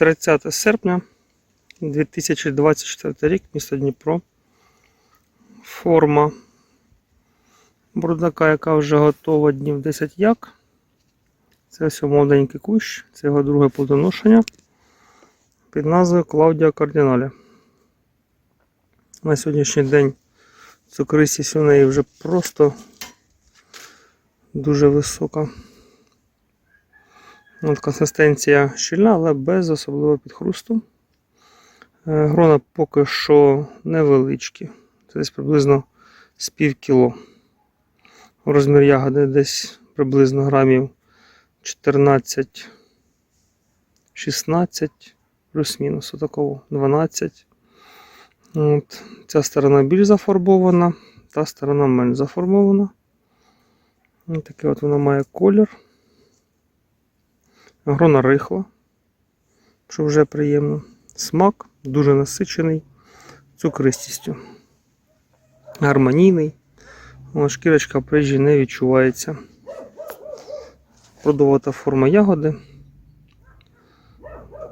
30 серпня 2024 рік, місто Дніпро. Форма бурдака, яка вже готова днів 10 як. Це ось молоденький кущ, це його друге плодоношення під назвою Клаудія Кардінале. На сьогоднішній день цукристість у неї вже просто дуже висока. От консистенція щільна, але без особливого підхрусту. Е, Грона поки що невеличкі. Це десь приблизно з пів кіло. Розмір ягоди десь приблизно грамів 14-16, плюс-мінус отакого 12. От. Ця сторона більш зафарбована, та сторона менш зафарбована. Ось такий от вона має колір. Грона рихла, що вже приємно. Смак дуже насичений цукристістю. Гармонійний. Шкірочка прижі не відчувається. Продовата форма ягоди.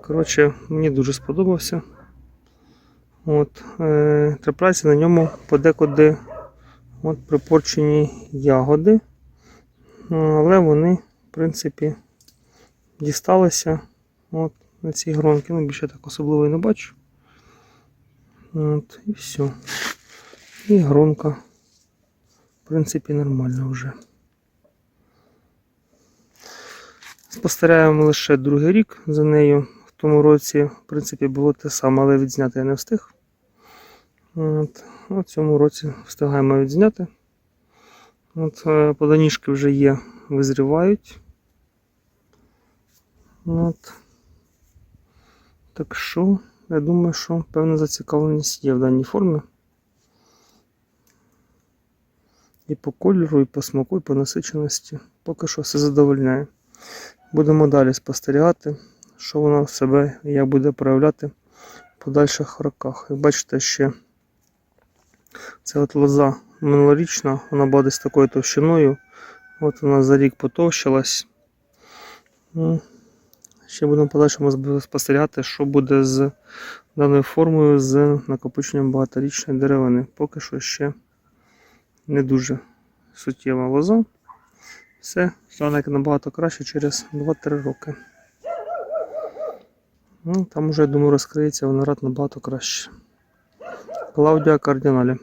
Коротше, мені дуже сподобався. От, е, трапляються на ньому подекуди от, припорчені ягоди. Ну, але вони, в принципі, дісталися от, на цій гронці. Ну, більше так особливо і не бачу. От, і все. І гронка, в принципі, нормальна вже. Спостерігаємо лише другий рік за нею. В тому році, в принципі, було те саме, але відзняти я не встиг. От, у цьому році встигаємо відзняти. От, е, вже є, визрівають. От. Так що, я думаю, що певна зацікавленість є в даній формі. І по кольору, і по смаку, і по насиченості. Поки що все задовольняє. Будемо далі спостерігати, що вона в себе і як буде проявляти в подальших роках. Як бачите, ще це от лоза минулорічна, вона була десь такою товщиною. От вона за рік потовщилась. Ще будемо подальшому спостерігати, що буде з даною формою з накопиченням багаторічної деревини. Поки що ще не дуже суттєва лоза. Все стане набагато краще через 2-3 роки. Ну, там уже, я думаю, розкриється виноград набагато краще. Клаудія Кардіналі.